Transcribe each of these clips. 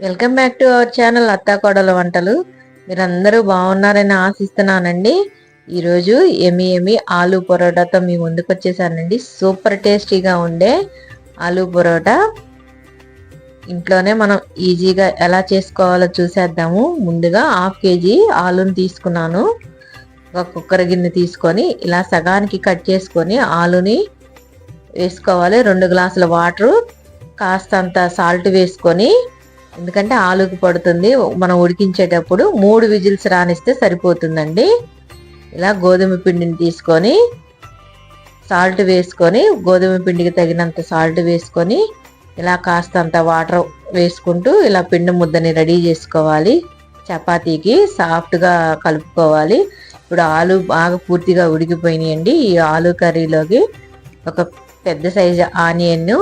Welcome back to our channel అత్తాకోడల వంటలు. మీరందరూ బాగున్నారని ఆశిస్తున్నానండి. ఈరోజు ఎమి ఎమి ఆలు పరోటాతో మీ ముందుకు వచ్చేసానండి. సూపర్ టేస్టీగా ఉండే ఆలు పరోటా. ఇంట్లోనే మనం ఈజీగా ఎలా చేసుకోవాలో చూసేద్దాము. ముందుగా హాఫ్ కేజీ ఆలుని తీసుకున్నాను. ఒక కుక్కర్ గిన్నె తీసుకొని ఇలా సగానికి కట్ చేసుకొని ఆలుని వేసుకోవాలి. రెండు గ్లాసుల వాటరు కాస్తంత సాల్ట్ వేసుకొని ఎందుకంటే ఆలుకు పడుతుంది. మనం ఉడికించేటప్పుడు మూడు విజిల్స్ రానిస్తే సరిపోతుందండి. ఇలా గోధుమ పిండిని తీసుకొని సాల్ట్ వేసుకొని గోధుమ పిండికి తగినంత సాల్ట్ వేసుకొని ఇలా కాస్తంత వాటర్ వేసుకుంటూ ఇలా పిండి ముద్దని రెడీ చేసుకోవాలి. చపాతీకి సాఫ్ట్గా కలుపుకోవాలి. ఇప్పుడు ఆలు బాగా పూర్తిగా ఉడికిపోయినాయండి. ఈ ఆలు కర్రీలోకి ఒక పెద్ద సైజు ఆనియన్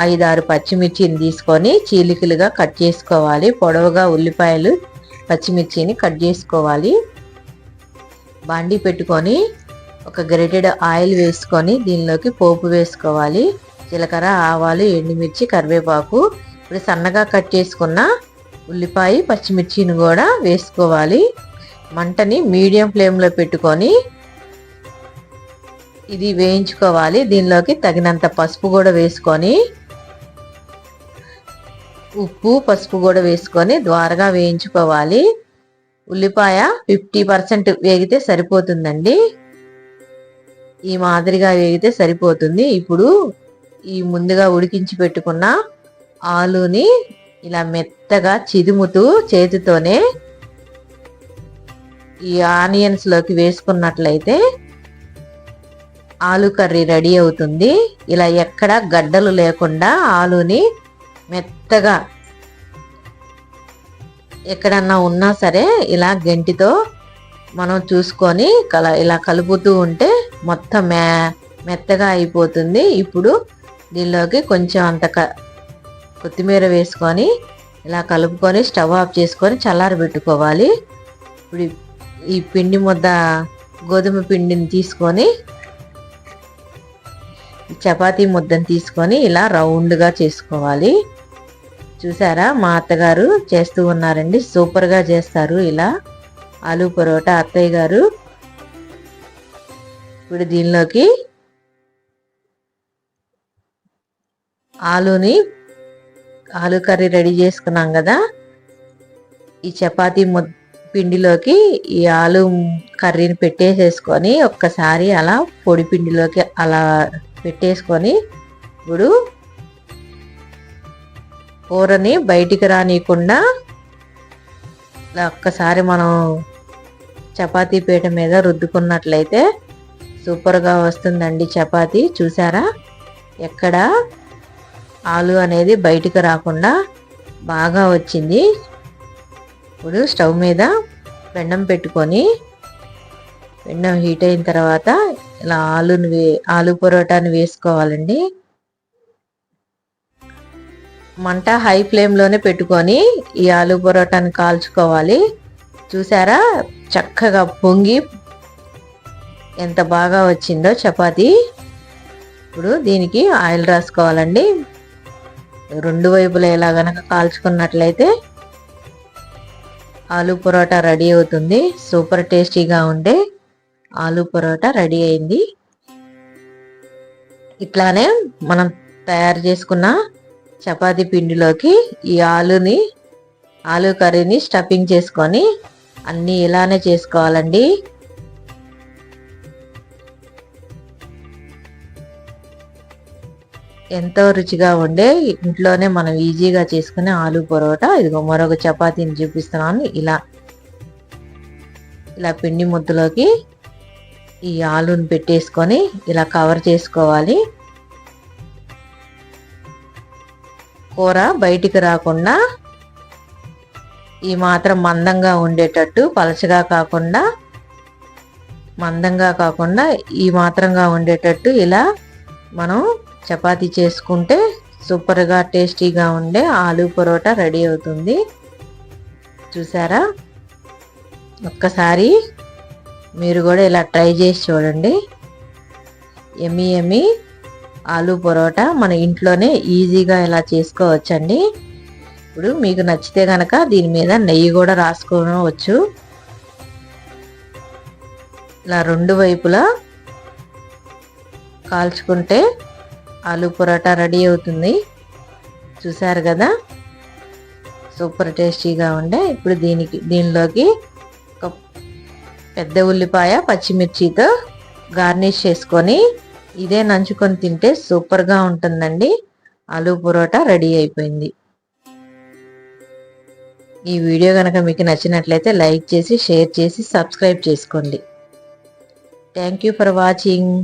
ఐదారు పచ్చిమిర్చిని తీసుకొని చీలికలుగా కట్ చేసుకోవాలి. పొడవుగా ఉల్లిపాయలు పచ్చిమిర్చిని కట్ చేసుకోవాలి. బాండి పెట్టుకొని ఒక గ్రేటెడ్ ఆయిల్ వేసుకొని దీనిలోకి పోపు వేసుకోవాలి. జీలకర్ర ఆవాలు ఎండుమిర్చి కరివేపాకు. ఇప్పుడు సన్నగా కట్ చేసుకున్న ఉల్లిపాయ పచ్చిమిర్చిని కూడా వేసుకోవాలి. మంటని మీడియం ఫ్లేమ్లో పెట్టుకొని ఇది వేయించుకోవాలి. దీనిలోకి తగినంత పసుపు కూడా వేసుకొని ఉప్పు పసుపు కూడా వేసుకొని ద్వారగా వేయించుకోవాలి. ఉల్లిపాయ ఫిఫ్టీ పర్సెంట్ వేగితే సరిపోతుందండి. ఈ మాదిరిగా వేగితే సరిపోతుంది. ఇప్పుడు ఈ ముందుగా ఉడికించి పెట్టుకున్న ఆలుని ఇలా మెత్తగా చిదుముతూ చేతితోనే ఈ ఆనియన్స్లోకి వేసుకున్నట్లయితే ఆలు కర్రీ రెడీ అవుతుంది. ఇలా ఎక్కడ గడ్డలు లేకుండా ఆలుని మెత్తగా ఎక్కడన్నా ఉన్నా సరే ఇలా గంటితో మనం చూసుకొని కల ఇలా కలుపుతూ ఉంటే మొత్తం మే మెత్తగా అయిపోతుంది. ఇప్పుడు దీనిలోకి కొంచెం అంత కొత్తిమీర వేసుకొని ఇలా కలుపుకొని స్టవ్ ఆఫ్ చేసుకొని చల్లారి పెట్టుకోవాలి. ఇప్పుడు ఈ పిండి ముద్ద గోధుమ పిండిని తీసుకొని చపాతీ ముద్దను తీసుకొని ఇలా రౌండ్గా చేసుకోవాలి. చూసారా? మా అత్తగారు చేస్తూ ఉన్నారండి. సూపర్గా చేస్తారు ఇలా. ఆలు పరోటా అత్తయ్య గారు. ఇప్పుడు దీనిలోకి ఆలుని ఆలు కర్రీ రెడీ చేసుకున్నాం కదా. ఈ చపాతీ ముద్ద పిండిలోకి ఈ ఆలు కర్రీని పెట్టేసేసుకొని ఒక్కసారి అలా పొడి పిండిలోకి అలా పెట్టేసుకొని ఇప్పుడు కూరని బయటికి రానియకుండా ఒక్కసారి మనం చపాతీ పీట మీద రుద్దుకున్నట్లయితే సూపర్గా వస్తుందండి చపాతీ. చూసారా? ఎక్కడ ఆలు అనేది బయటికి రాకుండా బాగా వచ్చింది. ఇప్పుడు స్టవ్ మీద పెండం పెట్టుకొని పెండం హీట్ అయిన తర్వాత ఇలా ఆలుని వే ఆలు పరోటాని వేసుకోవాలండి. మంట హై ఫ్లేమ్లోనే పెట్టుకొని ఈ ఆలు పరోటాని కాల్చుకోవాలి. చూసారా? చక్కగా పొంగి ఎంత బాగా వచ్చిందో చపాతీ. ఇప్పుడు దీనికి ఆయిల్ రాసుకోవాలండి. రెండు వైపులా ఎలా గనక కాల్చుకున్నట్లయితే ఆలు పరోటా రెడీ అవుతుంది. సూపర్ టేస్టీగా ఉండే ఆలు పరోటా రెడీ అయింది. ఇట్లానే మనం తయారు చేసుకున్న చపాతీ పిండిలోకి ఈ ఆలుని ఆలు కర్రీని స్టఫింగ్ చేసుకొని అన్నీ ఇలానే చేసుకోవాలండి. ఎంతో రుచిగా ఉండే ఇంట్లోనే మనం ఈజీగా చేసుకునే ఆలు పరోటా. ఇదిగో మరొక చపాతీని చూపిస్తున్నాను. ఇలా ఇలా పిండి ముద్దలోకి ఈ ఆలుని పెట్టేసుకొని ఇలా కవర్ చేసుకోవాలి. కూర బయటికి రాకుండా ఈ మాత్రం మందంగా ఉండేటట్టు పలచగా కాకుండా మందంగా కాకుండా ఈ మాత్రంగా ఉండేటట్టు ఇలా మనం చపాతీ చేసుకుంటే సూపర్గా టేస్టీగా ఉండే ఆలు పరోటా రెడీ అవుతుంది. చూసారా? ఒక్కసారి మీరు కూడా ఇలా ట్రై చేసి చూడండి. ఎమ్మి ఎమ్మి ఆలు పరోటా మన ఇంట్లోనే ఈజీగా ఇలా చేసుకోవచ్చండి. ఇప్పుడు మీకు నచ్చితే కనుక దీని మీద నెయ్యి కూడా రాసుకోవచ్చు. ఇలా రెండు వైపులా కాల్చుకుంటే ఆలు పరోటా రెడీ అవుతుంది. చూసారు కదా? సూపర్ టేస్టీగా ఉండే. ఇప్పుడు దీనికి దీనిలోకి ఒక పెద్ద ఉల్లిపాయ పచ్చిమిర్చితో గార్నిష్ చేసుకొని ఇదే నంచుకొని తింటే సూపర్గా ఉంటుందండి. ఆలు పరోటా రెడీ అయిపోయింది. ఈ వీడియో కనుక మీకు నచ్చినట్లయితే లైక్ చేసి షేర్ చేసి సబ్స్క్రైబ్ చేసుకోండి. Thank you for watching.